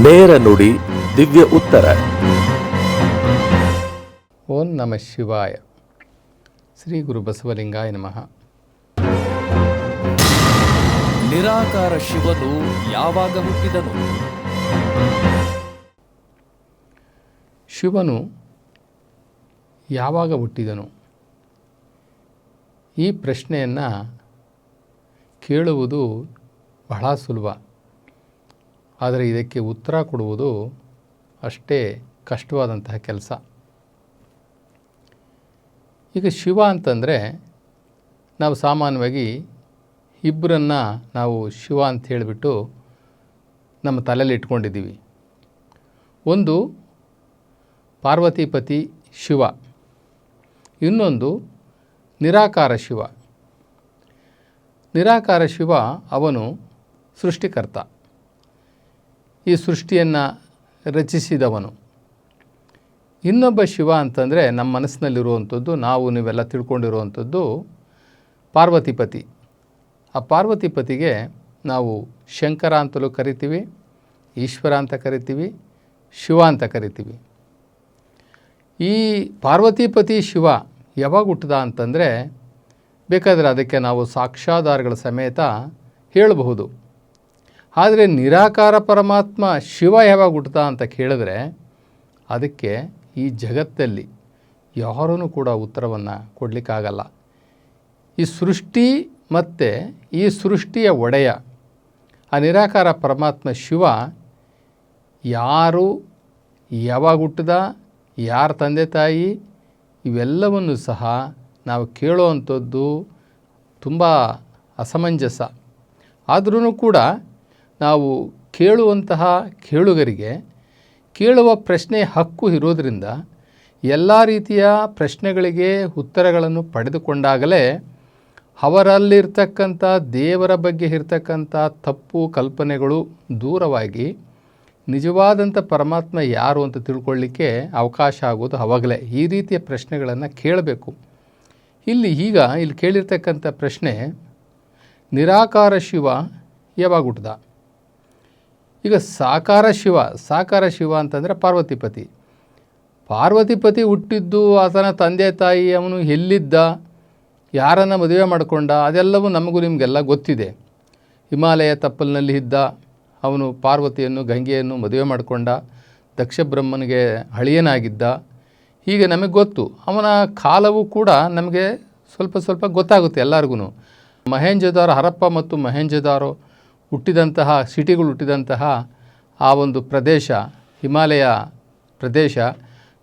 ನೇರ ನುಡಿ ದಿವ್ಯ ಉತ್ತರ. ಓಂ ನಮ ಶಿವಾಯ. ಶ್ರೀ ಗುರು ಬಸವಲಿಂಗಾಯ ನಮಃ. ನಿರಾಕಾರ ಶಿವನು ಯಾವಾಗ ಹುಟ್ಟಿದನು? ಶಿವನು ಯಾವಾಗ ಹುಟ್ಟಿದನು? ಈ ಪ್ರಶ್ನೆಯನ್ನು ಕೇಳುವುದು ಬಹಳ ಸುಲಭ. ಆದರೆ ಇದಕ್ಕೆ ಉತ್ತರ ಕೊಡುವುದು ಅಷ್ಟೇ ಕಷ್ಟವಾದಂತಹ ಕೆಲಸ. ಈಗ ಶಿವ ಅಂತಂದರೆ ನಾವು ಸಾಮಾನ್ಯವಾಗಿ ಇಬ್ಬರನ್ನು ನಾವು ಶಿವ ಅಂತ ಹೇಳಿಬಿಟ್ಟು ನಮ್ಮ ತಲೆಯಲ್ಲಿ ಇಟ್ಕೊಂಡಿದ್ದೀವಿ. ಒಂದು ಪಾರ್ವತಿಪತಿ ಶಿವ, ಇನ್ನೊಂದು ನಿರಾಕಾರ ಶಿವ. ನಿರಾಕಾರ ಶಿವ ಅವನು ಸೃಷ್ಟಿಕರ್ತ. ಈ ಸೃಷ್ಟಿಯನ್ನು ರಚಿಸಿದವನು. ಇನ್ನೊಬ್ಬ ಶಿವ ಅಂತಂದರೆ ನಮ್ಮ ಮನಸ್ಸಿನಲ್ಲಿರುವಂಥದ್ದು, ನಾವು ನೀವೆಲ್ಲ ತಿಳ್ಕೊಂಡಿರುವಂಥದ್ದು ಪಾರ್ವತಿಪತಿ. ಆ ಪಾರ್ವತಿಪತಿಗೆ ನಾವು ಶಂಕರ ಅಂತಲೂ ಕರಿತೀವಿ, ಈಶ್ವರ ಅಂತ ಕರಿತೀವಿ, ಶಿವ ಅಂತ ಕರಿತೀವಿ. ಈ ಪಾರ್ವತಿಪತಿ ಶಿವ ಯಾವಾಗ ಹುಟ್ಟಿದ ಅಂತಂದರೆ ಬೇಕಾದರೆ ಅದಕ್ಕೆ ನಾವು ಸಾಕ್ಷಾಧಾರಗಳ ಸಮೇತ ಹೇಳಬಹುದು. ಆದರೆ ನಿರಾಕಾರ ಪರಮಾತ್ಮ ಶಿವ ಯಾವಾಗ ಹುಟ್ಟಿದ ಅಂತ ಕೇಳಿದ್ರೆ ಅದಕ್ಕೆ ಈ ಜಗತ್ತಲ್ಲಿ ಯಾರೂ ಕೂಡ ಉತ್ತರವನ್ನು ಕೊಡಲಿಕ್ಕಾಗಲ್ಲ. ಈ ಸೃಷ್ಟಿ ಮತ್ತು ಈ ಸೃಷ್ಟಿಯ ಒಡೆಯ, ಆ ನಿರಾಕಾರ ಪರಮಾತ್ಮ ಶಿವ ಯಾರು, ಯಾವಾಗ ಹುಟ್ಟಿದ, ಯಾರ ತಂದೆ ತಾಯಿ, ಇವೆಲ್ಲವನ್ನು ಸಹ ನಾವು ಕೇಳೋ ಅಂಥದ್ದು ತುಂಬ ಅಸಮಂಜಸ. ಆದ್ರೂ ಕೂಡ ನಾವು ಕೇಳುವಂತಹ ಕೇಳುಗರಿಗೆ ಕೇಳುವ ಪ್ರಶ್ನೆ ಹಕ್ಕು ಇರೋದರಿಂದ ಎಲ್ಲ ರೀತಿಯ ಪ್ರಶ್ನೆಗಳಿಗೆ ಉತ್ತರಗಳನ್ನು ಪಡೆದುಕೊಂಡಾಗಲೇ ಅವರಲ್ಲಿರ್ತಕ್ಕಂಥ ದೇವರ ಬಗ್ಗೆ ಇರ್ತಕ್ಕಂಥ ತಪ್ಪು ಕಲ್ಪನೆಗಳು ದೂರವಾಗಿ ನಿಜವಾದಂಥ ಪರಮಾತ್ಮ ಯಾರು ಅಂತ ತಿಳ್ಕೊಳ್ಳಿಕ್ಕೆ ಅವಕಾಶ ಆಗೋದು ಅವಾಗಲೇ ಈ ರೀತಿಯ ಪ್ರಶ್ನೆಗಳನ್ನು ಕೇಳಬೇಕು. ಇಲ್ಲಿ ಈಗ ಇಲ್ಲಿ ಕೇಳಿರ್ತಕ್ಕಂಥ ಪ್ರಶ್ನೆ, ನಿರಾಕಾರ ಶಿವ ಯಾವಾಗ ಈಗ ಸಾಕಾರ ಶಿವ ಸಾಕಾರ ಶಿವ ಅಂತಂದರೆ ಪಾರ್ವತಿಪತಿ. ಪಾರ್ವತಿಪತಿ ಹುಟ್ಟಿದ್ದು ಆತನ ತಂದೆ ತಾಯಿ ಅವನು ಎಲ್ಲಿದ್ದ, ಯಾರನ್ನು ಮದುವೆ ಮಾಡಿಕೊಂಡ, ಅದೆಲ್ಲವೂ ನಮಗೂ ನಿಮಗೆಲ್ಲ ಗೊತ್ತಿದೆ. ಹಿಮಾಲಯ ತಪ್ಪಲಿನಲ್ಲಿ ಇದ್ದ ಅವನು ಪಾರ್ವತಿಯನ್ನು, ಗಂಗೆಯನ್ನು ಮದುವೆ ಮಾಡಿಕೊಂಡ, ದಕ್ಷ ಬ್ರಹ್ಮನಿಗೆ ಹಳಿಯನಾಗಿದ್ದ ಹೀಗೆ ನಮಗೆ ಗೊತ್ತು. ಅವನ ಕಾಲವೂ ಕೂಡ ನಮಗೆ ಸ್ವಲ್ಪ ಸ್ವಲ್ಪ ಗೊತ್ತಾಗುತ್ತೆ ಎಲ್ಲರಿಗೂ ಮಹೇಂಜದಾರ ಹರಪ್ಪ ಮತ್ತು ಮಹೇಂಜದಾರೋ ಹುಟ್ಟಿದಂತಹ, ಸಿಟಿಗಳು ಹುಟ್ಟಿದಂತಹ ಆ ಒಂದು ಪ್ರದೇಶ, ಹಿಮಾಲಯ ಪ್ರದೇಶ,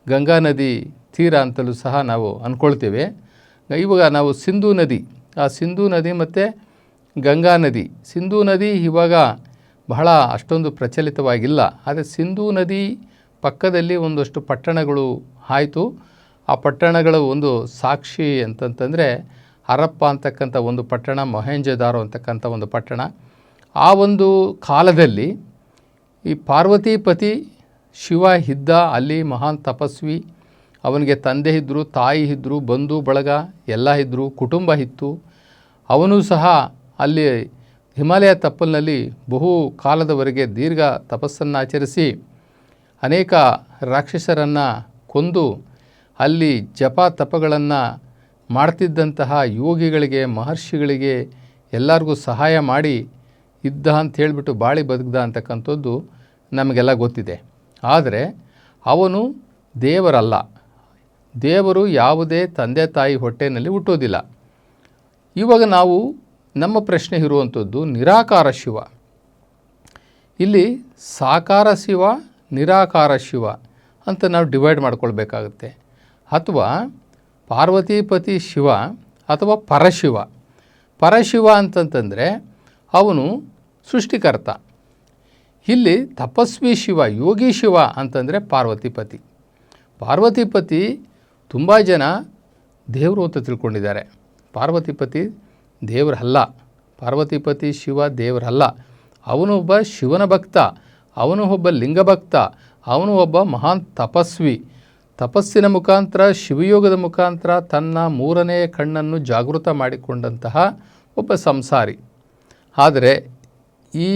ಗಂಗಾ ನದಿ ತೀರ ಅಂತಲೂ ಸಹ ನಾವು ಅಂದ್ಕೊಳ್ತೇವೆ ಇವಾಗ ನಾವು ಸಿಂಧೂ ನದಿ, ಆ ಸಿಂಧೂ ನದಿ ಮತ್ತು ಗಂಗಾ ನದಿ. ಸಿಂಧೂ ನದಿ ಇವಾಗ ಬಹಳ ಅಷ್ಟೊಂದು ಪ್ರಚಲಿತವಾಗಿಲ್ಲ. ಆದರೆ ಸಿಂಧೂ ನದಿ ಪಕ್ಕದಲ್ಲಿ ಒಂದಷ್ಟು ಪಟ್ಟಣಗಳು ಆಯಿತು. ಆ ಪಟ್ಟಣಗಳ ಒಂದು ಸಾಕ್ಷಿ ಅಂತಂತಂದರೆ ಹರಪ್ಪ ಅಂತಕ್ಕಂಥ ಒಂದು ಪಟ್ಟಣ, ಮೊಹೆಂಜದಾರೋ ಅಂತಕ್ಕಂಥ ಒಂದು ಪಟ್ಟಣ. ಆ ಒಂದು ಕಾಲದಲ್ಲಿ ಈ ಪಾರ್ವತಿಪತಿ ಶಿವ ಇದ್ದ ಅಲ್ಲಿ ಮಹಾನ್ ತಪಸ್ವಿ, ಅವನಿಗೆ ತಂದೆ ಇದ್ದರು ತಾಯಿ ಇದ್ದರು ಬಂಧು, ಬಳಗ, ಎಲ್ಲ ಇದ್ದರು ಕುಟುಂಬ ಇತ್ತು. ಅವನು ಸಹ ಅಲ್ಲಿ ಹಿಮಾಲಯ ತಪ್ಪಲಿನಲ್ಲಿ ಬಹು ಕಾಲದವರೆಗೆ ದೀರ್ಘ ತಪಸ್ಸನ್ನು ಆಚರಿಸಿ ಅನೇಕ ರಾಕ್ಷಸರನ್ನು ಕೊಂದು ಅಲ್ಲಿ ಜಪ ತಪಗಳನ್ನು ಮಾಡ್ತಿದ್ದಂತಹ ಯೋಗಿಗಳಿಗೆ, ಮಹರ್ಷಿಗಳಿಗೆ ಎಲ್ಲರಿಗೂ ಸಹಾಯ ಮಾಡಿ ಇದ್ದ ಅಂತ ಹೇಳಿಬಿಟ್ಟು ಬಾಳಿ ಬದುಕ್ದ ಅಂತಕ್ಕಂಥದ್ದು ನಮಗೆಲ್ಲ ಗೊತ್ತಿದೆ. ಆದರೆ ಅವನು ದೇವರಲ್ಲ. ದೇವರು ಯಾವುದೇ ತಂದೆ ತಾಯಿ ಹೊಟ್ಟೆಯಲ್ಲಿ ಹುಟ್ಟೋದಿಲ್ಲ. ಇವಾಗ ನಾವು ನಮ್ಮ ಪ್ರಶ್ನೆ ಇರುವಂಥದ್ದು ನಿರಾಕಾರ ಶಿವ. ಇಲ್ಲಿ ಸಾಕಾರ ಶಿವ, ನಿರಾಕಾರ ಶಿವ ಅಂತ ನಾವು ಡಿವೈಡ್ ಮಾಡ್ಕೊಳ್ಬೇಕಾಗುತ್ತೆ. ಅಥವಾ ಪಾರ್ವತಿಪತಿ ಶಿವ ಅಥವಾ ಪರಶಿವ. ಪರಶಿವ ಅಂತಂತಂದರೆ ಅವನು ಸೃಷ್ಟಿಕರ್ತ. ಇಲ್ಲಿ ತಪಸ್ವಿ ಶಿವ, ಯೋಗಿ ಶಿವ ಅಂತಂದರೆ ಪಾರ್ವತಿಪತಿ ಪಾರ್ವತಿಪತಿ ತುಂಬ ಜನ ದೇವರು ಅಂತ ತಿಳ್ಕೊಂಡಿದ್ದಾರೆ. ಪಾರ್ವತಿಪತಿ ದೇವರಲ್ಲ ಪಾರ್ವತಿಪತಿ ಶಿವ ದೇವರಲ್ಲ ಅವನು ಒಬ್ಬ ಶಿವನ ಭಕ್ತ, ಅವನು ಒಬ್ಬ ಲಿಂಗಭಕ್ತ ಅವನು ಒಬ್ಬ ಮಹಾನ್ ತಪಸ್ವಿ. ತಪಸ್ಸಿನ ಮುಖಾಂತರ, ಶಿವಯೋಗದ ಮುಖಾಂತರ ತನ್ನ ಮೂರನೆಯ ಕಣ್ಣನ್ನು ಜಾಗೃತ ಮಾಡಿಕೊಂಡಂತಹ ಒಬ್ಬ ಸಂಸಾರಿ. ಆದರೆ ಈ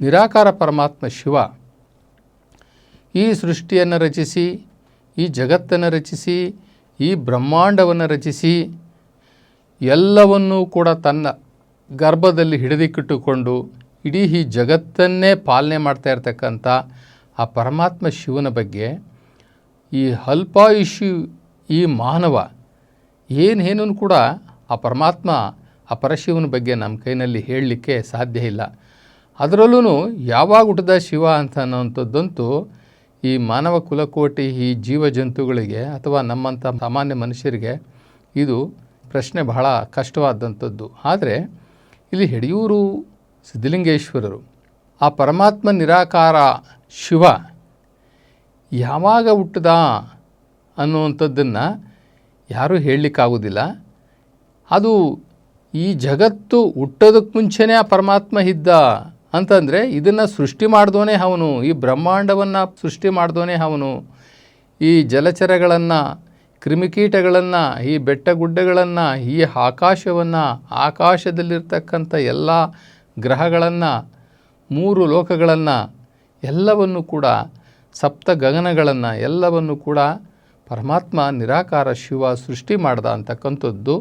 ನಿರಾಕಾರ ಪರಮಾತ್ಮ ಶಿವ ಈ ಸೃಷ್ಟಿಯನ್ನು ರಚಿಸಿ, ಈ ಜಗತ್ತನ್ನು ರಚಿಸಿ, ಈ ಬ್ರಹ್ಮಾಂಡವನ್ನು ರಚಿಸಿ, ಎಲ್ಲವನ್ನೂ ಕೂಡ ತನ್ನ ಗರ್ಭದಲ್ಲಿ ಹಿಡಿದಿಕ್ಕಿಟ್ಟುಕೊಂಡು ಇಡೀ ಈ ಜಗತ್ತನ್ನೇ ಪಾಲನೆ ಮಾಡ್ತಾ ಇರ್ತಕ್ಕಂಥ ಆ ಪರಮಾತ್ಮ ಶಿವನ ಬಗ್ಗೆ ಈ ಅಲ್ಪಾಯುಷಿ ಈ ಮಾನವ ಏನೇನೂ ಕೂಡ ಆ ಪರಮಾತ್ಮ ಆ ಪರಶಿವನ ಬಗ್ಗೆ ನಮ್ಮ ಕೈನಲ್ಲಿ ಹೇಳಲಿಕ್ಕೆ ಸಾಧ್ಯ ಇಲ್ಲ. ಅದರಲ್ಲೂ ಯಾವಾಗ ಹುಟ್ಟಿದ ಶಿವ ಅಂತ ಅನ್ನೋವಂಥದ್ದಂತೂ ಈ ಮಾನವ ಕುಲಕೋಟಿ, ಈ ಜೀವ ಜಂತುಗಳಿಗೆ ಅಥವಾ ನಮ್ಮಂಥ ಸಾಮಾನ್ಯ ಮನುಷ್ಯರಿಗೆ ಇದು ಪ್ರಶ್ನೆ ಬಹಳ ಕಷ್ಟವಾದಂಥದ್ದು. ಆದರೆ ಇಲ್ಲಿ ಹಿಡಿಯೂರು ಸಿದ್ಧಲಿಂಗೇಶ್ವರರು, ಆ ಪರಮಾತ್ಮ ನಿರಾಕಾರ ಶಿವ ಯಾವಾಗ ಹುಟ್ಟಿದ ಅನ್ನುವಂಥದ್ದನ್ನು ಯಾರೂ ಹೇಳಲಿಕ್ಕಾಗೋದಿಲ್ಲ ಅದು ಈ ಜಗತ್ತು ಹುಟ್ಟೋದಕ್ಕೆ ಮುಂಚೆನೇ ಆ ಪರಮಾತ್ಮ ಇದ್ದ ಅಂತಂದರೆ ಇದನ್ನು ಸೃಷ್ಟಿ ಮಾಡಿದವನೇ ಅವನು, ಈ ಬ್ರಹ್ಮಾಂಡವನ್ನು ಸೃಷ್ಟಿ ಮಾಡಿದವನೇ ಅವನು. ಈ ಜಲಚರಗಳನ್ನು, ಕ್ರಿಮಿಕೀಟಗಳನ್ನು, ಈ ಬೆಟ್ಟ ಗುಡ್ಡಗಳನ್ನು ಈ ಆಕಾಶವನ್ನು, ಆಕಾಶದಲ್ಲಿರ್ತಕ್ಕಂಥ ಎಲ್ಲ ಗ್ರಹಗಳನ್ನು, ಮೂರು ಲೋಕಗಳನ್ನು, ಎಲ್ಲವನ್ನು ಕೂಡ, ಸಪ್ತ ಗಗನಗಳನ್ನು, ಎಲ್ಲವನ್ನು ಕೂಡ ಪರಮಾತ್ಮ ನಿರಾಕಾರ ಶಿವ ಸೃಷ್ಟಿ ಮಾಡ್ದ ಅಂತಕ್ಕಂಥದ್ದು.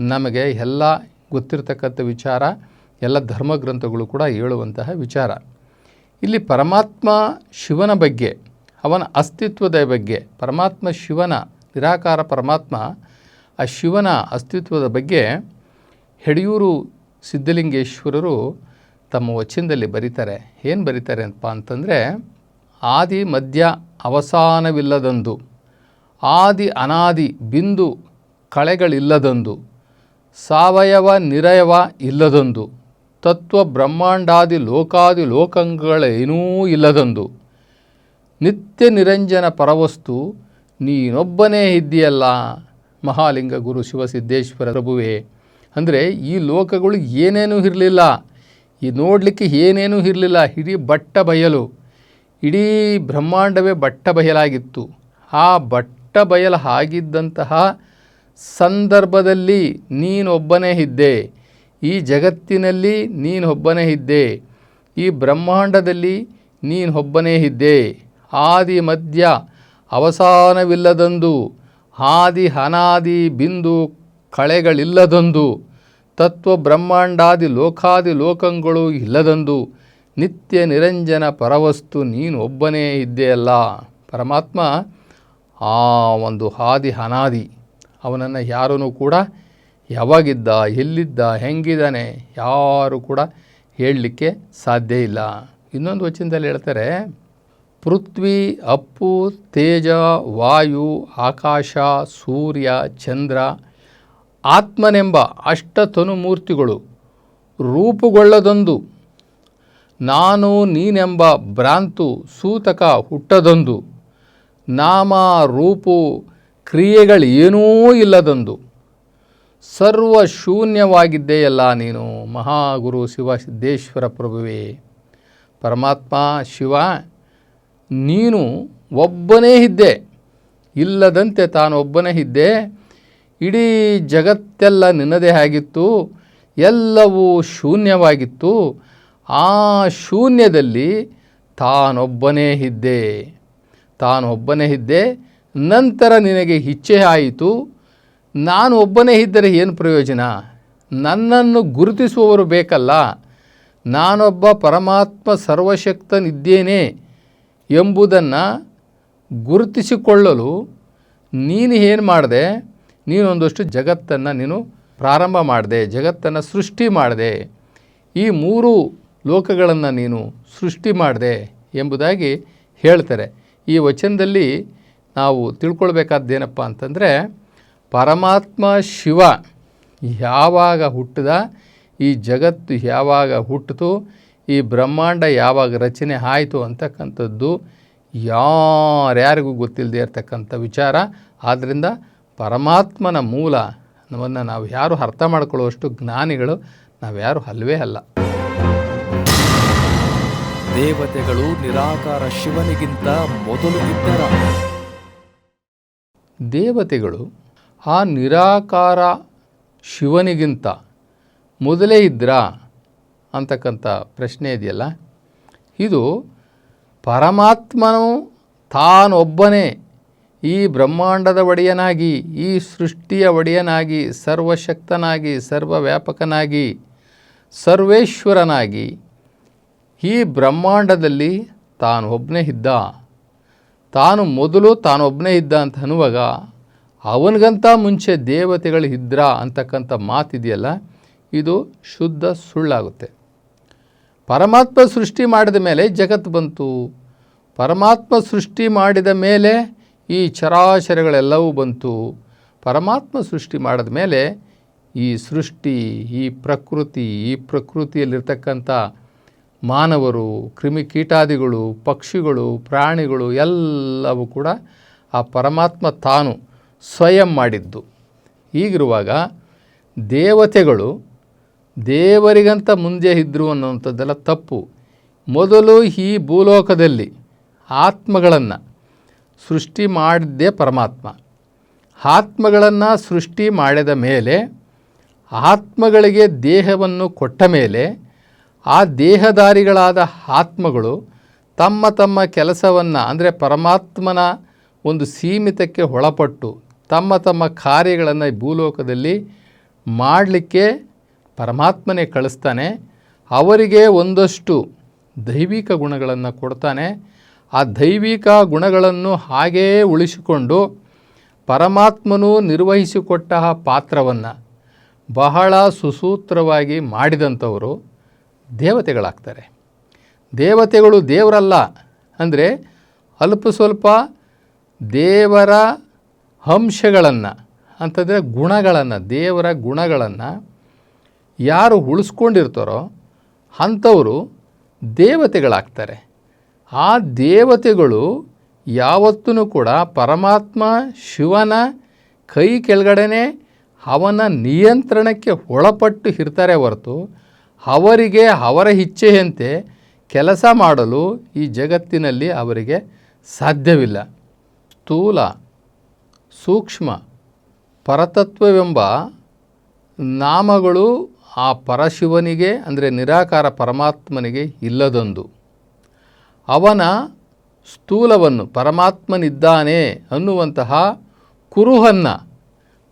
ನಮಗೆ ಎಲ್ಲ ಗೊತ್ತಿರತಕ್ಕಂಥ ವಿಚಾರ, ಎಲ್ಲ ಧರ್ಮಗ್ರಂಥಗಳು ಕೂಡ ಹೇಳುವಂತಹ ವಿಚಾರ. ಇಲ್ಲಿ ಪರಮಾತ್ಮ ಶಿವನ ಬಗ್ಗೆ, ಅವನ ಅಸ್ತಿತ್ವದ ಬಗ್ಗೆ, ಪರಮಾತ್ಮ ಶಿವನ ನಿರಾಕಾರ ಪರಮಾತ್ಮ, ಆ ಶಿವನ ಅಸ್ತಿತ್ವದ ಬಗ್ಗೆ ಹೆಡಿಯೂರು ಸಿದ್ಧಲಿಂಗೇಶ್ವರರು ತಮ್ಮ ವಚನದಲ್ಲಿ ಬರೀತಾರೆ. ಏನು ಬರೀತಾರೆ ಅಂತಪ್ಪ ಅಂತಂದರೆ, ಆದಿ ಮಧ್ಯ ಅವಸಾನವಿಲ್ಲದಂದು, ಆದಿ, ಅನಾದಿ, ಬಿಂದು, ಕಳೆಗಳಿಲ್ಲದಂದು ಸಾವಯವ ನಿರಯವ ಇಲ್ಲದೊಂದು, ತತ್ವ ಬ್ರಹ್ಮಾಂಡಾದಿ ಲೋಕಾದಿ ಲೋಕಗಳೇನೂ ಇಲ್ಲದೊಂದು. ನಿತ್ಯ ನಿರಂಜನ ಪರವಸ್ತು, ನೀನೊಬ್ಬನೇ ಇದ್ದೀಯಲ್ಲ, ಮಹಾಲಿಂಗ ಗುರು ಶಿವಸಿದ್ದೇಶ್ವರ ಪ್ರಭುವೆ. ಅಂದರೆ ಈ ಲೋಕಗಳು ಏನೇನೂ ಇರಲಿಲ್ಲ, ಈ ನೋಡಲಿಕ್ಕೆ ಏನೇನೂ ಇರಲಿಲ್ಲ ಇಡೀ ಬಟ್ಟ ಬಯಲು. ಇಡೀ ಬ್ರಹ್ಮಾಂಡವೇ ಬಟ್ಟ ಬಯಲಾಗಿತ್ತು. ಆ ಬಟ್ಟ ಬಯಲು ಆಗಿದ್ದಂತಹ ಸಂದರ್ಭದಲ್ಲಿ ನೀನೊಬ್ಬನೇ ಇದ್ದೆ. ಈ ಜಗತ್ತಿನಲ್ಲಿ ನೀನೊಬ್ಬನೇ ಇದ್ದೆ. ಈ ಬ್ರಹ್ಮಾಂಡದಲ್ಲಿ ನೀನೊಬ್ಬನೇ ಇದ್ದೆ. ಆದಿ ಮಧ್ಯ ಅವಸಾನವಿಲ್ಲದಂದು, ಆದಿ ಅನಾದಿ ಬಿಂದು ಕಳೆಗಳಿಲ್ಲದೊಂದು, ತತ್ವ ಬ್ರಹ್ಮಾಂಡಾದಿ ಲೋಕಾದಿ ಲೋಕಗಳು ಇಲ್ಲದಂದು, ನಿತ್ಯ ನಿರಂಜನ ಪರವಸ್ತು ನೀನು ಒಬ್ಬನೇ ಇದ್ದೆಯಲ್ಲ ಪರಮಾತ್ಮ ಆ ಒಂದು ಹಾದಿ ಅನಾದಿ ಅವನನ್ನು ಯಾರೂ ಕೂಡ ಯಾವಾಗಿದ್ದ, ಎಲ್ಲಿದ್ದ, ಹೆಂಗಿದ್ದಾನೆ ಯಾರು ಕೂಡ ಹೇಳಲಿಕ್ಕೆ ಸಾಧ್ಯ ಇಲ್ಲ. ಇನ್ನೊಂದು ವಚನದಲ್ಲಿ ಹೇಳ್ತಾರೆ, ಪೃಥ್ವಿ, ಅಪ್ಪು, ತೇಜ, ವಾಯು, ಆಕಾಶ, ಸೂರ್ಯ, ಚಂದ್ರ, ಆತ್ಮನೆಂಬ ಅಷ್ಟತನುಮೂರ್ತಿಗಳು ರೂಪುಗೊಳ್ಳದೊಂದು, ನಾನು ನೀನೆಂಬ ಭ್ರಾಂತು ಸೂತಕ ಹುಟ್ಟದೊಂದು, ನಾಮ, ರೂಪು ಕ್ರಿಯೆಗಳೇನೂ ಇಲ್ಲದಂದು ಸರ್ವ ಶೂನ್ಯವಾಗಿದ್ದೆಯಲ್ಲ ನೀನು ಮಹಾಗುರು ಶಿವ ಸಿದ್ದೇಶ್ವರ ಪ್ರಭುವೇ. ಪರಮಾತ್ಮ, ಶಿವ, ನೀನು ಒಬ್ಬನೇ ಇದ್ದೆ. ಇಲ್ಲದಂತೆ ತಾನು ಒಬ್ಬನೇ ಇದ್ದೆ. ಇಡೀ ಜಗತ್ತೆಲ್ಲ ನಿನ್ನದೇ ಆಗಿತ್ತು. ಎಲ್ಲವೂ ಶೂನ್ಯವಾಗಿತ್ತು. ಆ ಶೂನ್ಯದಲ್ಲಿ ತಾನೊಬ್ಬನೇ ಇದ್ದೆ. ತಾನೊಬ್ಬನೇ ಇದ್ದೆ. ನಂತರ ನಿನಗೆ ಇಚ್ಛೆ ಆಯಿತು. ನಾನು ಒಬ್ಬನೇ ಇದ್ದರೆ ಏನು ಪ್ರಯೋಜನ? ನನ್ನನ್ನು ಗುರುತಿಸುವವರು ಬೇಕಲ್ಲ. ನಾನೊಬ್ಬ ಪರಮಾತ್ಮ ಸರ್ವಶಕ್ತನಿದ್ದೇನೆ ಎಂಬುದನ್ನು ಗುರುತಿಸಿಕೊಳ್ಳಲು ನೀನು ಏನು ಮಾಡಿದೆ? ನೀನೊಂದಷ್ಟು ಜಗತ್ತನ್ನು ನೀನು ಪ್ರಾರಂಭ ಮಾಡಿದೆ, ಜಗತ್ತನ್ನು ಸೃಷ್ಟಿ ಮಾಡಿದೆ. ಈ ಮೂರು ಲೋಕಗಳನ್ನು ನೀನು ಸೃಷ್ಟಿ ಮಾಡಿದೆ ಎಂಬುದಾಗಿ ಹೇಳ್ತಾರೆ. ಈ ವಚನದಲ್ಲಿ ನಾವು ತಿಳ್ಕೊಳ್ಬೇಕಾದ್ದೇನಪ್ಪ ಅಂತಂದರೆ ಪರಮಾತ್ಮ ಶಿವ ಯಾವಾಗ ಹುಟ್ಟಿದ, ಈ ಜಗತ್ತು ಯಾವಾಗ ಹುಟ್ಟಿತು, ಈ ಬ್ರಹ್ಮಾಂಡ ಯಾವಾಗ ರಚನೆ ಆಯಿತು ಅಂತಕ್ಕಂಥದ್ದು ಯಾರ್ಯಾರಿಗೂ ಗೊತ್ತಿಲ್ಲದೆ ಇರತಕ್ಕಂಥ ವಿಚಾರ. ಆದ್ದರಿಂದ ಪರಮಾತ್ಮನ ಮೂಲ ನಮ್ಮನ್ನು ನಾವು ಯಾರು ಅರ್ಥ ಮಾಡ್ಕೊಳ್ಳುವಷ್ಟು ಜ್ಞಾನಿಗಳು ನಾವ್ಯಾರು ಅಲ್ಲವೇ ಅಲ್ಲ. ದೇವತೆಗಳು ನಿರಾಕಾರ ಶಿವನಿಗಿಂತ ಮೊದಲು ಇದ್ದರ. ದೇವತೆಗಳು ಆ ನಿರಾಕಾರ ಶಿವನಿಗಿಂತ ಮೊದಲೇ ಇದ್ರಾ ಅಂತಕ್ಕಂಥ ಪ್ರಶ್ನೆ ಇದೆಯಲ್ಲ? ಇದು ಪರಮಾತ್ಮನು ತಾನೊಬ್ಬನೇ ಈ ಬ್ರಹ್ಮಾಂಡದ ಒಡೆಯನಾಗಿ, ಈ ಸೃಷ್ಟಿಯ ಒಡೆಯನಾಗಿ, ಸರ್ವಶಕ್ತನಾಗಿ, ಸರ್ವವ್ಯಾಪಕನಾಗಿ, ಸರ್ವೇಶ್ವರನಾಗಿ ಈ ಬ್ರಹ್ಮಾಂಡದಲ್ಲಿ ತಾನು ಒಬ್ಬನೇ ಇದ್ದ. ತಾನು ಮೊದಲು ತಾನೊಬ್ಬನೇ ಇದ್ದ ಅಂತ ಅನ್ನುವಾಗ, ಅವನಿಗಂತ ಮುಂಚೆ ದೇವತೆಗಳು ಇದ್ರ ಅಂತಕ್ಕಂಥ ಮಾತಿದೆಯಲ್ಲ, ಇದು ಶುದ್ಧ ಸುಳ್ಳಾಗುತ್ತೆ. ಪರಮಾತ್ಮ ಸೃಷ್ಟಿ ಮಾಡಿದ ಮೇಲೆ ಜಗತ್ತು ಬಂತು. ಪರಮಾತ್ಮ ಸೃಷ್ಟಿ ಮಾಡಿದ ಮೇಲೆ ಈ ಚರಾಚರಗಳೆಲ್ಲವೂ ಬಂತು. ಪರಮಾತ್ಮ ಸೃಷ್ಟಿ ಮಾಡಿದ ಮೇಲೆ ಈ ಸೃಷ್ಟಿ, ಈ ಪ್ರಕೃತಿ, ಈ ಪ್ರಕೃತಿಯಲ್ಲಿರ್ತಕ್ಕಂಥ ಮಾನವರು ಕ್ರಿಮಿಕೀಟಾದಿಗಳು ಪಕ್ಷಿಗಳು, ಪ್ರಾಣಿಗಳು ಎಲ್ಲವೂ ಕೂಡ ಆ ಪರಮಾತ್ಮ ತಾನು ಸ್ವಯಂ ಮಾಡಿದ್ದು. ಹೀಗಿರುವಾಗ ದೇವತೆಗಳು ದೇವರಿಗಂತ ಮುಂದೆ ಇದ್ದರು ಅನ್ನುವಂಥದ್ದೆಲ್ಲ ತಪ್ಪು. ಮೊದಲು ಈ ಭೂಲೋಕದಲ್ಲಿ ಆತ್ಮಗಳನ್ನು ಸೃಷ್ಟಿ ಮಾಡಿದ್ದೇ ಪರಮಾತ್ಮ. ಆತ್ಮಗಳನ್ನು ಸೃಷ್ಟಿ ಮಾಡಿದ ಮೇಲೆ ಆತ್ಮಗಳಿಗೆ ದೇಹವನ್ನು ಕೊಟ್ಟ ಮೇಲೆ ಆ ದೇಹಧಾರಿಗಳಾದ ಆತ್ಮಗಳು ತಮ್ಮ ತಮ್ಮ ಕೆಲಸವನ್ನು, ಅಂದರೆ ಪರಮಾತ್ಮನ ಒಂದು ಸೀಮಿತಕ್ಕೆ ಒಳಪಟ್ಟು ತಮ್ಮ ತಮ್ಮ ಕಾರ್ಯಗಳನ್ನು ಭೂಲೋಕದಲ್ಲಿ ಮಾಡಲಿಕ್ಕೆ ಪರಮಾತ್ಮನೇ ಕಳಿಸ್ತಾನೆ. ಅವರಿಗೆ ಒಂದಷ್ಟು ದೈವಿಕ ಗುಣಗಳನ್ನು ಕೊಡ್ತಾನೆ. ಆ ದೈವಿಕ ಗುಣಗಳನ್ನು ಹಾಗೇ ಉಳಿಸಿಕೊಂಡು ಪರಮಾತ್ಮನು ನಿರ್ವಹಿಸಿಕೊಟ್ಟ ಪಾತ್ರವನ್ನು ಬಹಳ ಸುಸೂತ್ರವಾಗಿ ಮಾಡಿದಂಥವರು. ದೇವತೆಗಳಾಗ್ತಾರೆ. ದೇವತೆಗಳು ದೇವರಲ್ಲ ಅಂದರೆ ಅಲ್ಪ ಸ್ವಲ್ಪ ದೇವರ ಅಂಶಗಳನ್ನು, ಅಂತಂದರೆ ಗುಣಗಳನ್ನು, ದೇವರ ಗುಣಗಳನ್ನು ಯಾರು ಉಳಿಸ್ಕೊಂಡಿರ್ತಾರೋ ಅಂಥವರು ದೇವತೆಗಳಾಗ್ತಾರೆ. ಆ ದೇವತೆಗಳು ಯಾವತ್ತೂ ಕೂಡ ಪರಮಾತ್ಮ, ಶಿವನ ಕೈ ಕೆಳಗಡೆನೆ ಅವನ ನಿಯಂತ್ರಣಕ್ಕೆ ಒಳಪಟ್ಟು ಇರ್ತಾರೆ ಹೊರತು ಅವರಿಗೆ ಅವರ ಇಚ್ಛೆಯಂತೆ ಕೆಲಸ ಮಾಡಲು ಈ ಜಗತ್ತಿನಲ್ಲಿ ಅವರಿಗೆ ಸಾಧ್ಯವಿಲ್ಲ. ಸ್ಥೂಲ, ಸೂಕ್ಷ್ಮ, ಪರತತ್ವವೆಂಬ ನಾಮಗಳು ಆ ಪರಶಿವನಿಗೆ, ಅಂದರೆ ನಿರಾಕಾರ ಪರಮಾತ್ಮನಿಗೆ ಇಲ್ಲದೊಂದು. ಅವನ ಸ್ಥೂಲವನ್ನು ಪರಮಾತ್ಮನಿದ್ದಾನೆ ಅನ್ನುವಂತಹ ಕುರುಹನ್ನ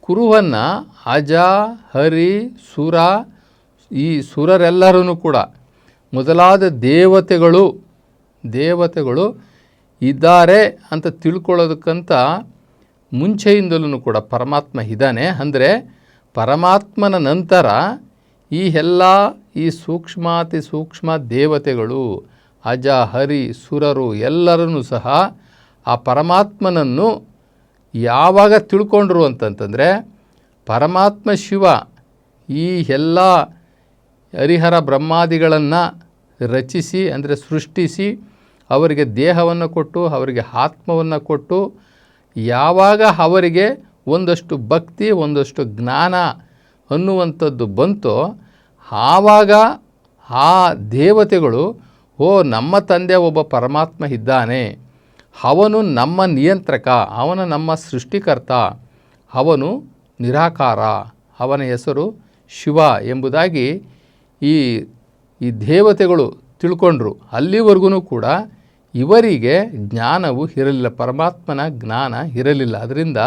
ಕುರುಹನ್ನ ಅಜ, ಹರಿ, ಸುರ ಈ ಸುರರೆಲ್ಲರೂ ಕೂಡ ಮೊದಲಾದ ದೇವತೆಗಳು ದೇವತೆಗಳು ಇದ್ದಾರೆ ಅಂತ ತಿಳ್ಕೊಳ್ಳೋದಕ್ಕಂತ ಮುಂಚೆಯಿಂದಲೂ ಕೂಡ ಪರಮಾತ್ಮ ಇದ್ದಾನೆ. ಅಂದರೆ ಪರಮಾತ್ಮನ ನಂತರ ಈ ಎಲ್ಲ ಈ ಸೂಕ್ಷ್ಮಾತಿ ಸೂಕ್ಷ್ಮ ದೇವತೆಗಳು, ಅಜ, ಹರಿ, ಸುರರು ಎಲ್ಲರೂ ಸಹ ಆ ಪರಮಾತ್ಮನನ್ನು ಯಾವಾಗ ತಿಳ್ಕೊಂಡ್ರು ಅಂತಂತಂದರೆ ಪರಮಾತ್ಮ ಶಿವ ಈ ಎಲ್ಲ ಹರಿಹರ ಬ್ರಹ್ಮಾದಿಗಳನ್ನು ರಚಿಸಿ, ಅಂದರೆ ಸೃಷ್ಟಿಸಿ, ಅವರಿಗೆ ದೇಹವನ್ನು ಕೊಟ್ಟು, ಅವರಿಗೆ ಆತ್ಮವನ್ನು ಕೊಟ್ಟು, ಯಾವಾಗ ಅವರಿಗೆ ಒಂದಷ್ಟು ಭಕ್ತಿ, ಒಂದಷ್ಟು ಜ್ಞಾನ ಅನ್ನುವಂಥದ್ದು ಬಂತೋ, ಆವಾಗ ಆ ದೇವತೆಗಳು, ಓ, ನಮ್ಮ ತಂದೆ ಒಬ್ಬ ಪರಮಾತ್ಮ ಇದ್ದಾನೆ. ಅವನು ನಮ್ಮ ನಿಯಂತ್ರಕ, ಅವನು ನಮ್ಮ ಸೃಷ್ಟಿಕರ್ತ, ಅವನು ನಿರಾಕಾರ, ಅವನ ಹೆಸರು ಶಿವ ಎಂಬುದಾಗಿ ಈ ಈ ದೇವತೆಗಳು ತಿಳ್ಕೊಂಡ್ರು. ಅಲ್ಲಿವರೆಗೂ ಕೂಡ ಇವರಿಗೆ ಜ್ಞಾನವು ಇರಲಿಲ್ಲ. ಪರಮಾತ್ಮನ ಜ್ಞಾನ ಇರಲಿಲ್ಲ. ಅದರಿಂದ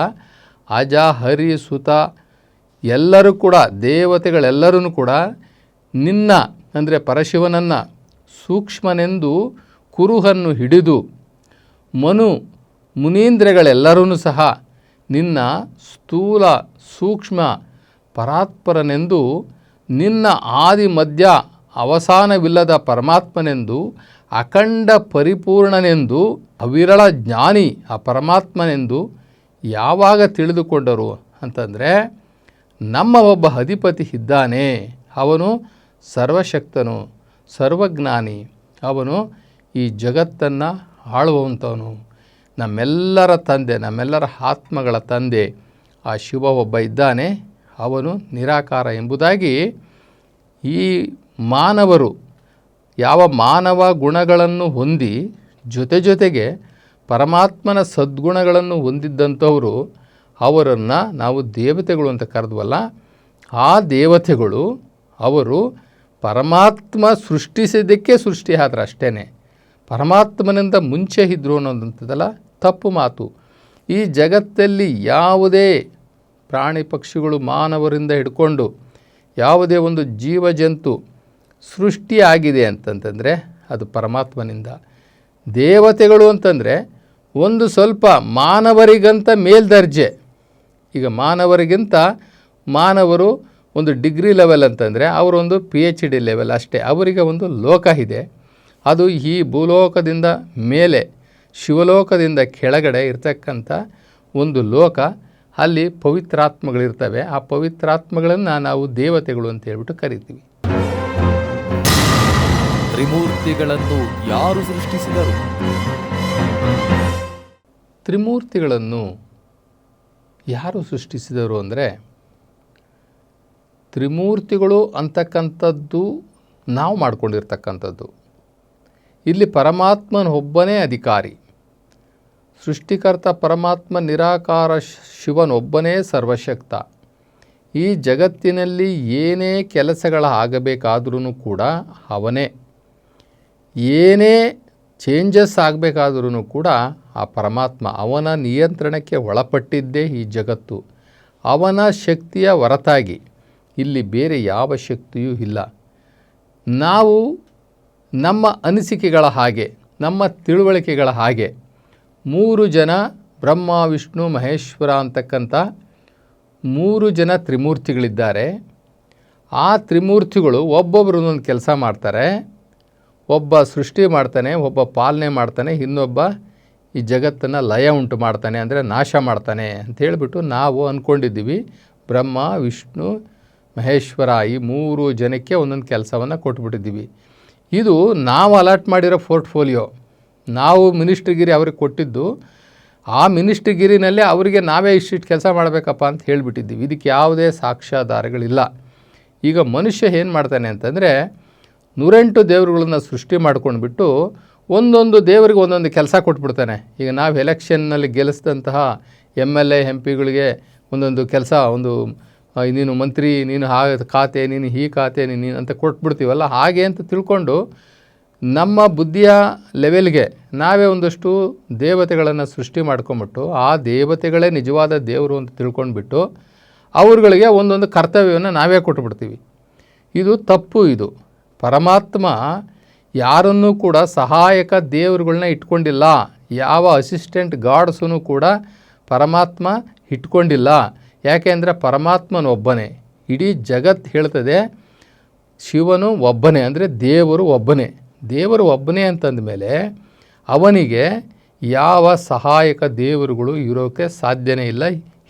ಅಜ ಹರಿ ಸುತ ಎಲ್ಲರೂ ಕೂಡ ದೇವತೆಗಳೆಲ್ಲರೂ ಕೂಡ ನಿನ್ನ, ಅಂದರೆ ಪರಶಿವನನ್ನು ಸೂಕ್ಷ್ಮನೆಂದು ಕುರುಹನ್ನು ಹಿಡಿದು ಮನು ಮುನೀಂದ್ರಗಳೆಲ್ಲರೂ ಸಹ ನಿನ್ನ ಸ್ಥೂಲ ಸೂಕ್ಷ್ಮ ಪರಾತ್ಪರನೆಂದು ನಿನ್ನ ಆದಿ ಮಧ್ಯ ಅವಸಾನವಿಲ್ಲದ ಪರಮಾತ್ಮನೆಂದು, ಅಖಂಡ ಪರಿಪೂರ್ಣನೆಂದು, ಅವಿರಳ ಜ್ಞಾನಿ ಆ ಪರಮಾತ್ಮನೆಂದು ಯಾವಾಗ ತಿಳಿದುಕೊಂಡರು ಅಂತಂದರೆ, ನಮ್ಮ ಒಬ್ಬ ಅಧಿಪತಿ ಇದ್ದಾನೆ. ಅವನು ಸರ್ವಶಕ್ತನು, ಸರ್ವಜ್ಞಾನಿ. ಅವನು ಈ ಜಗತ್ತನ್ನು ಆಳುವಂಥವನು ನಮ್ಮೆಲ್ಲರ ತಂದೆ, ನಮ್ಮೆಲ್ಲರ ಆತ್ಮಗಳ ತಂದೆ ಆ ಶಿವ ಒಬ್ಬ ಇದ್ದಾನೆ. ಅವನು ನಿರಾಕಾರ ಎಂಬುದಾಗಿ ಈ ಮಾನವರು ಯಾವ ಮಾನವ ಗುಣಗಳನ್ನು ಹೊಂದಿ ಜೊತೆ ಜೊತೆಗೆ ಪರಮಾತ್ಮನ ಸದ್ಗುಣಗಳನ್ನು ಹೊಂದಿದ್ದಂಥವರು, ಅವರನ್ನು ನಾವು ದೇವತೆಗಳು ಅಂತ ಕರೆದ್ವಲ್ಲ, ಆ ದೇವತೆಗಳು ಅವರು ಪರಮಾತ್ಮ ಸೃಷ್ಟಿಸಿದ್ದಕ್ಕೆ ಸೃಷ್ಟಿ ಆದ್ರೆ ಅಷ್ಟೇ ಪರಮಾತ್ಮನಿಂದ ಮುಂಚೆ ಇದ್ರು ಅನ್ನೋದಂಥದ್ದಲ್ಲ, ತಪ್ಪು ಮಾತು. ಈ ಜಗತ್ತಲ್ಲಿ ಯಾವುದೇ ಪ್ರಾಣಿ ಪಕ್ಷಿಗಳು ಮಾನವರಿಂದ ಹಿಡ್ಕೊಂಡು ಯಾವುದೇ ಒಂದು ಜೀವ ಜಂತು ಸೃಷ್ಟಿಯಾಗಿದೆ ಅಂತಂತಂದರೆ ಅದು ಪರಮಾತ್ಮನಿಂದ. ದೇವತೆಗಳು ಅಂತಂದರೆ ಒಂದು ಸ್ವಲ್ಪ ಮಾನವರಿಗಂತ ಮೇಲ್ದರ್ಜೆ. ಈಗ ಮಾನವರಿಗಿಂತ ಮಾನವರು ಒಂದು ಡಿಗ್ರಿ ಲೆವೆಲ್ ಅಂತಂದರೆ ಅವರೊಂದು ಪಿ ಎಚ್ ಡಿ ಲೆವೆಲ್ ಅಷ್ಟೇ. ಅವರಿಗೆ ಒಂದು ಲೋಕ ಇದೆ. ಅದು ಈ ಭೂಲೋಕದಿಂದ ಮೇಲೆ, ಶಿವಲೋಕದಿಂದ ಕೆಳಗಡೆ ಇರ್ತಕ್ಕಂಥ ಒಂದು ಲೋಕ. ಅಲ್ಲಿ ಪವಿತ್ರಾತ್ಮಗಳಿರ್ತವೆ. ಆ ಪವಿತ್ರಾತ್ಮಗಳನ್ನು ನಾವು ದೇವತೆಗಳು ಅಂತ ಹೇಳ್ಬಿಟ್ಟು ಕರಿತೀವಿ. ತ್ರಿಮೂರ್ತಿಗಳನ್ನು ಯಾರು ಸೃಷ್ಟಿಸಿದರು? ತ್ರಿಮೂರ್ತಿಗಳನ್ನು ಯಾರು ಸೃಷ್ಟಿಸಿದರು ಅಂದರೆ ತ್ರಿಮೂರ್ತಿಗಳು ಅಂತಕ್ಕಂಥದ್ದು ನಾವು ಮಾಡಿಕೊಂಡಿರ್ತಕ್ಕಂಥದ್ದು. ಇಲ್ಲಿ ಪರಮಾತ್ಮನ ಒಬ್ಬನೇ ಅಧಿಕಾರಿ. ಸೃಷ್ಟಿಕರ್ತ ಪರಮಾತ್ಮ ನಿರಾಕಾರ ಶಿವನೊಬ್ಬನೇ ಸರ್ವಶಕ್ತ. ಈ ಜಗತ್ತಿನಲ್ಲಿ ಏನೇ ಕೆಲಸಗಳ ಆಗಬೇಕಾದ್ರೂ ಕೂಡ ಅವನೇ. ಏನೇ ಚೇಂಜಸ್ ಆಗಬೇಕಾದ್ರೂ ಕೂಡ ಆ ಪರಮಾತ್ಮ ಅವನ ನಿಯಂತ್ರಣಕ್ಕೆ ಒಳಪಟ್ಟಿದ್ದೇ ಈ ಜಗತ್ತು. ಅವನ ಶಕ್ತಿಯ ಹೊರತಾಗಿ ಇಲ್ಲಿ ಬೇರೆ ಯಾವ ಶಕ್ತಿಯೂ ಇಲ್ಲ. ನಾವು ನಮ್ಮ ಅನಿಸಿಕೆಗಳ ಹಾಗೆ, ನಮ್ಮ ತಿಳುವಳಿಕೆಗಳ ಹಾಗೆ ಮೂರು ಜನ ಬ್ರಹ್ಮ, ವಿಷ್ಣು, ಮಹೇಶ್ವರ ಅಂತಕ್ಕಂಥ ಮೂರು ಜನ ತ್ರಿಮೂರ್ತಿಗಳಿದ್ದಾರೆ. ಆ ತ್ರಿಮೂರ್ತಿಗಳು ಒಬ್ಬೊಬ್ಬರು ಒಂದೊಂದು ಕೆಲಸ ಮಾಡ್ತಾರೆ. ಒಬ್ಬ ಸೃಷ್ಟಿ ಮಾಡ್ತಾನೆ, ಒಬ್ಬ ಪಾಲನೆ ಮಾಡ್ತಾನೆ, ಇನ್ನೊಬ್ಬ ಈ ಜಗತ್ತನ್ನು ಲಯ ಉಂಟು ಮಾಡ್ತಾನೆ, ಅಂದರೆ ನಾಶ ಮಾಡ್ತಾನೆ ಅಂತ ಹೇಳಿಬಿಟ್ಟು ನಾವು ಅಂದ್ಕೊಂಡಿದ್ದೀವಿ ಬ್ರಹ್ಮ, ವಿಷ್ಣು, ಮಹೇಶ್ವರ ಈ ಮೂರು ಜನಕ್ಕೆ ಒಂದೊಂದು ಕೆಲಸವನ್ನು ಕೊಟ್ಬಿಟ್ಟಿದ್ದೀವಿ. ಇದು ನಾವು ಅಲಾಟ್ ಮಾಡಿರೋ ಪೋರ್ಟ್ಫೋಲಿಯೋ. ನಾವು ಮಿನಿಸ್ಟ್ರಿಗಿರಿ ಅವ್ರಿಗೆ ಕೊಟ್ಟಿದ್ದು, ಆ ಮಿನಿಸ್ಟ್ರಿಗಿರಿನಲ್ಲೇ ಅವರಿಗೆ ನಾವೇ ಇಷ್ಟಿಷ್ಟು ಕೆಲಸ ಮಾಡಬೇಕಪ್ಪ ಅಂತ ಹೇಳಿಬಿಟ್ಟಿದ್ದೀವಿ. ಇದಕ್ಕೆ ಯಾವುದೇ ಸಾಕ್ಷ್ಯಾಧಾರಗಳಿಲ್ಲ. ಈಗ ಮನುಷ್ಯ ಏನು ಮಾಡ್ತಾನೆ ಅಂತಂದರೆ, ನೂರೆಂಟು ದೇವರುಗಳನ್ನು ಸೃಷ್ಟಿ ಮಾಡ್ಕೊಂಡ್ಬಿಟ್ಟು ಒಂದೊಂದು ದೇವರಿಗೆ ಒಂದೊಂದು ಕೆಲಸ ಕೊಟ್ಬಿಡ್ತಾನೆ. ಈಗ ನಾವು ಎಲೆಕ್ಷನ್ನಲ್ಲಿ ಗೆಲ್ಲಿಸಿದಂತಹ ಎಂ ಎಲ್ ಎ, ಎಂ ಪಿಗಳಿಗೆ ಒಂದೊಂದು ಕೆಲಸ, ಒಂದು ನೀನು ಮಂತ್ರಿ, ನೀನು ಆ ಖಾತೆ, ನೀನು ಈ ಖಾತೆ, ನೀನು ಅಂತ ಕೊಟ್ಬಿಡ್ತೀವಲ್ಲ, ಹಾಗೆ ಅಂತ ತಿಳ್ಕೊಂಡು ನಮ್ಮ ಬುದ್ಧಿಯ ಲೆವೆಲ್ಗೆ ನಾವೇ ಒಂದಷ್ಟು ದೇವತೆಗಳನ್ನು ಸೃಷ್ಟಿ ಮಾಡ್ಕೊಂಬಿಟ್ಟು ಆ ದೇವತೆಗಳೇ ನಿಜವಾದ ದೇವರು ಅಂತ ತಿಳ್ಕೊಂಡ್ಬಿಟ್ಟು ಅವ್ರಗಳಿಗೆ ಒಂದೊಂದು ಕರ್ತವ್ಯವನ್ನು ನಾವೇ ಕೊಟ್ಬಿಡ್ತೀವಿ. ಇದು ತಪ್ಪು ಇದು. ಪರಮಾತ್ಮ ಯಾರನ್ನೂ ಕೂಡ ಸಹಾಯಕ ದೇವರುಗಳನ್ನ ಇಟ್ಕೊಂಡಿಲ್ಲ. ಯಾವ ಅಸಿಸ್ಟೆಂಟ್ ಗಾಡ್ಸೂ ಕೂಡ ಪರಮಾತ್ಮ ಇಟ್ಕೊಂಡಿಲ್ಲ. ಯಾಕೆಂದರೆ ಪರಮಾತ್ಮನ ಒಬ್ಬನೇ. ಇಡೀ ಜಗತ್ತು ಹೇಳ್ತದೆ ಶಿವನು ಒಬ್ಬನೇ ಅಂದರೆ ದೇವರು ಒಬ್ಬನೇ. ದೇವರು ಒಬ್ಬನೇ ಅಂತಂದ ಮೇಲೆ ಅವನಿಗೆ ಯಾವ ಸಹಾಯಕ ದೇವರುಗಳು ಇರೋಕ್ಕೆ ಸಾಧ್ಯನೇ ಇಲ್ಲ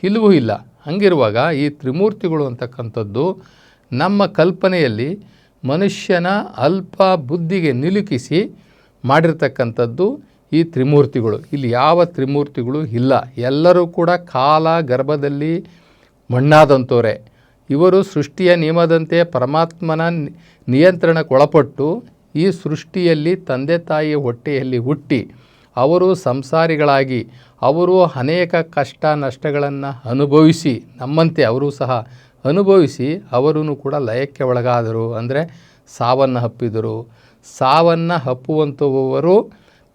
ಇಲ್ಲವೂ ಇಲ್ಲ. ಹಂಗಿರುವಾಗ ಈ ತ್ರಿಮೂರ್ತಿಗಳು ಅಂತಕ್ಕಂಥದ್ದು ನಮ್ಮ ಕಲ್ಪನೆಯಲ್ಲಿ ಮನುಷ್ಯನ ಅಲ್ಪ ಬುದ್ಧಿಗೆ ನಿಲುಕಿಸಿ ಮಾಡಿರ್ತಕ್ಕಂಥದ್ದು ಈ ತ್ರಿಮೂರ್ತಿಗಳು. ಇಲ್ಲಿ ಯಾವ ತ್ರಿಮೂರ್ತಿಗಳು ಇಲ್ಲ. ಎಲ್ಲರೂ ಕೂಡ ಕಾಲ ಗರ್ಭದಲ್ಲಿ ಮಣ್ಣಾದಂಥವರೇ. ಇವರು ಸೃಷ್ಟಿಯ ನಿಯಮದಂತೆ ಪರಮಾತ್ಮನ ನಿಯಂತ್ರಣಕ್ಕೆ ನಿಯಂತ್ರಣಕ್ಕೊಳಪಟ್ಟು ಈ ಸೃಷ್ಟಿಯಲ್ಲಿ ತಂದೆ ತಾಯಿಯ ಹೊಟ್ಟೆಯಲ್ಲಿ ಹುಟ್ಟಿ ಅವರು ಸಂಸಾರಿಗಳಾಗಿ, ಅವರು ಅನೇಕ ಕಷ್ಟ ನಷ್ಟಗಳನ್ನು ಅನುಭವಿಸಿ, ನಮ್ಮಂತೆ ಅವರು ಸಹ ಅನುಭವಿಸಿ ಅವರೂ ಕೂಡ ಲಯಕ್ಕೆ ಒಳಗಾದರು. ಅಂದರೆ ಸಾವನ್ನು ಹಪ್ಪಿದರು. ಸಾವನ್ನು ಹಪ್ಪುವಂಥವರು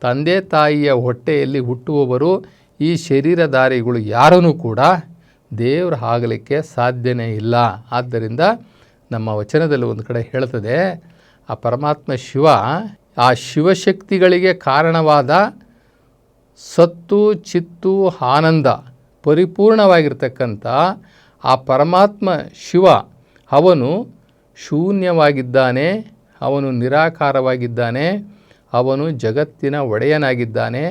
ತಂದೆ ತಾಯಿಯ ಹೊಟ್ಟೆಯಲ್ಲಿ ಹುಟ್ಟುವವರು, ಈ ಶರೀರಧಾರಿಗಳು ಯಾರನ್ನೂ ಕೂಡ ದೇವ್ರು ಆಗಲಿಕ್ಕೆ ಸಾಧ್ಯನೇ ಇಲ್ಲ. ಆದ್ದರಿಂದ ನಮ್ಮ ವಚನದಲ್ಲಿ ಒಂದು ಕಡೆ ಹೇಳ್ತದೆ ಆ ಪರಮಾತ್ಮ ಶಿವ ಆ ಶಿವಶಕ್ತಿಗಳಿಗೆ ಕಾರಣವಾದ ಸತ್ತು, ಚಿತ್ತು, ಆನಂದ ಪರಿಪೂರ್ಣವಾಗಿರ್ತಕ್ಕಂಥ ಆ ಪರಮಾತ್ಮ ಶಿವ, ಅವನು ಶೂನ್ಯವಾಗಿದ್ದಾನೆ, ಅವನು ನಿರಾಕಾರವಾಗಿದ್ದಾನೆ, ಅವನು ಜಗತ್ತಿನ ಒಡೆಯನಾಗಿದ್ದಾನೆ,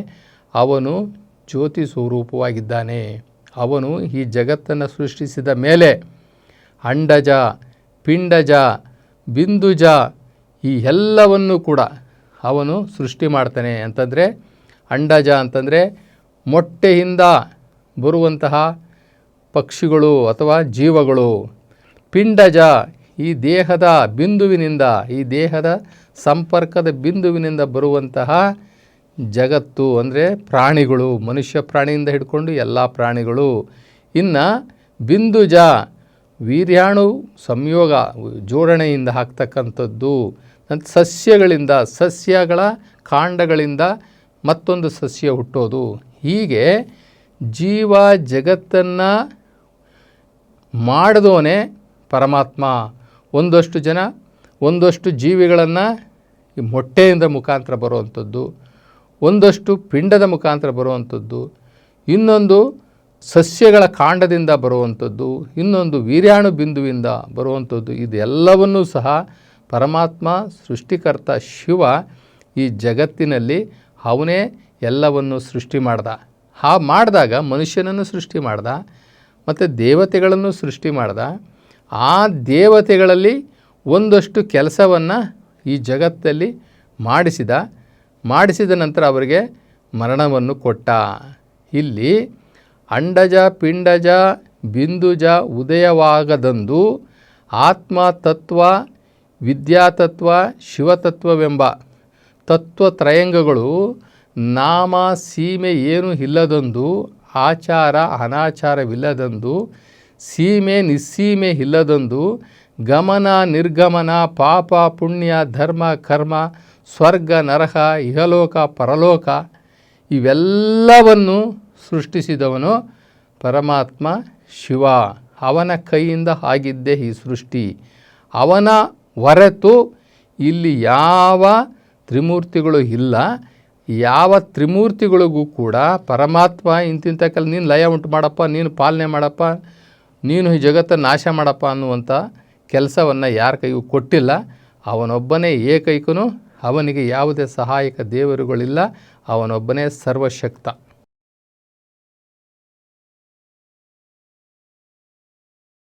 ಅವನು ಜ್ಯೋತಿ ಸ್ವರೂಪವಾಗಿದ್ದಾನೆ, ಅವನು ಈ ಜಗತ್ತನ್ನು ಸೃಷ್ಟಿಸಿದ ಮೇಲೆ ಅಂಡಜ, ಪಿಂಡಜ, ಬಿಂದುಜ ಈ ಎಲ್ಲವನ್ನು ಕೂಡ ಅವನು ಸೃಷ್ಟಿ ಮಾಡ್ತಾನೆ ಅಂತಂದರೆ ಅಂಡಜ ಅಂತಂದರೆ ಮೊಟ್ಟೆಯಿಂದ ಬರುವಂತಹ ಪಕ್ಷಿಗಳು ಅಥವಾ ಜೀವಗಳು. ಪಿಂಡಜ ಈ ದೇಹದ ಬಿಂದುವಿನಿಂದ, ಈ ದೇಹದ ಸಂಪರ್ಕದ ಬಿಂದುವಿನಿಂದ ಬರುವಂತಹ ಜಗತ್ತು ಅಂದರೆ ಪ್ರಾಣಿಗಳು, ಮನುಷ್ಯ ಪ್ರಾಣಿಯಿಂದ ಹಿಡ್ಕೊಂಡು ಎಲ್ಲ ಪ್ರಾಣಿಗಳು. ಇನ್ನು ಬಿಂದುಜ ವೀರ್ಯಾಣು ಸಂಯೋಗ, ಜೋಡಣೆಯಿಂದ ಆಗ್ತಕ್ಕಂಥದ್ದು ಸಸ್ಯಗಳಿಂದ, ಸಸ್ಯಗಳ ಕಾಂಡಗಳಿಂದ ಮತ್ತೊಂದು ಸಸ್ಯ ಹುಟ್ಟೋದು. ಹೀಗೆ ಜೀವ ಜಗತ್ತನ್ನು ಮಾಡಿದವನೇ ಪರಮಾತ್ಮ. ಒಂದಷ್ಟು ಜನ, ಒಂದಷ್ಟು ಜೀವಿಗಳನ್ನು ಮೊಟ್ಟೆಯಿಂದ ಮುಖಾಂತರ ಬರುವಂಥದ್ದು, ಒಂದಷ್ಟು ಪಿಂಡದ ಮುಖಾಂತರ ಬರುವಂಥದ್ದು, ಇನ್ನೊಂದು ಸಸ್ಯಗಳ ಕಾಂಡದಿಂದ ಬರುವಂಥದ್ದು, ಇನ್ನೊಂದು ವೀರ್ಯಾಣು ಬಿಂದುವಿಂದ ಬರುವಂಥದ್ದು, ಇದೆಲ್ಲವನ್ನೂ ಸಹ ಪರಮಾತ್ಮ, ಸೃಷ್ಟಿಕರ್ತ ಶಿವ ಈ ಜಗತ್ತಿನಲ್ಲಿ ಅವನೇ ಎಲ್ಲವನ್ನು ಸೃಷ್ಟಿ ಮಾಡ್ದ. ಹಾ, ಮಾಡಿದಾಗ ಮನುಷ್ಯನನ್ನು ಸೃಷ್ಟಿ ಮಾಡ್ದ, ಮತ್ತು ದೇವತೆಗಳನ್ನು ಸೃಷ್ಟಿ ಮಾಡ್ದ. ಆ ದೇವತೆಗಳಲ್ಲಿ ಒಂದಷ್ಟು ಕೆಲಸವನ್ನು ಈ ಜಗತ್ತಲ್ಲಿ ಮಾಡಿಸಿದ. ಮಾಡಿಸಿದ ನಂತರ ಅವರಿಗೆ ಮರಣವನ್ನು ಕೊಟ್ಟ. ಇಲ್ಲಿ ಅಂಡಜ, ಪಿಂಡಜ, ಬಿಂದುಜ ಉದಯವಾಗದಂದು ಆತ್ಮ, ತತ್ವ ವಿದ್ಯಾತತ್ವ, ಶಿವತತ್ವವೆಂಬ ತತ್ವತ್ರಯಂಗಗಳು ನಾಮ ಸೀಮೆ ಏನು ಇಲ್ಲದಂದು, ಆಚಾರ ಅನಾಚಾರವಿಲ್ಲದಂದು, ಸೀಮೆ ನಿಸ್ಸೀಮೆ ಇಲ್ಲದಂದು, ಗಮನ ನಿರ್ಗಮನ, ಪಾಪ ಪುಣ್ಯ ಧರ್ಮ ಕರ್ಮ ಸ್ವರ್ಗ ನರಕ ಇಹಲೋಕ ಪರಲೋಕ ಇವೆಲ್ಲವನ್ನು ಸೃಷ್ಟಿಸಿದವನು ಪರಮಾತ್ಮ ಶಿವ. ಅವನ ಕೈಯಿಂದ ಆಗಿದ್ದೇ ಈ ಸೃಷ್ಟಿ. ಅವನ ಹೊರತು ಇಲ್ಲಿ ಯಾವ ತ್ರಿಮೂರ್ತಿಗಳು ಇಲ್ಲ. ಯಾವ ತ್ರಿಮೂರ್ತಿಗಳಿಗೂ ಕೂಡ ಪರಮಾತ್ಮ ಇಂತಿಂಥ ಕಲ್ ನೀನು ಲಯ ಉಂಟು ಮಾಡಪ್ಪ, ನೀನು ಪಾಲನೆ ಮಾಡಪ್ಪ, ನೀನು ಈ ಜಗತ್ತನ್ನು ನಾಶ ಮಾಡಪ್ಪ ಅನ್ನುವಂಥ ಕೆಲಸವನ್ನು ಯಾರ ಕೈಗೂ ಕೊಟ್ಟಿಲ್ಲ. ಅವನೊಬ್ಬನೇ ಏಕೈಕನು, ಅವನಿಗೆ ಯಾವುದೇ ಸಹಾಯಕ ದೇವರುಗಳಿಲ್ಲ, ಅವನೊಬ್ಬನೇ ಸರ್ವಶಕ್ತ.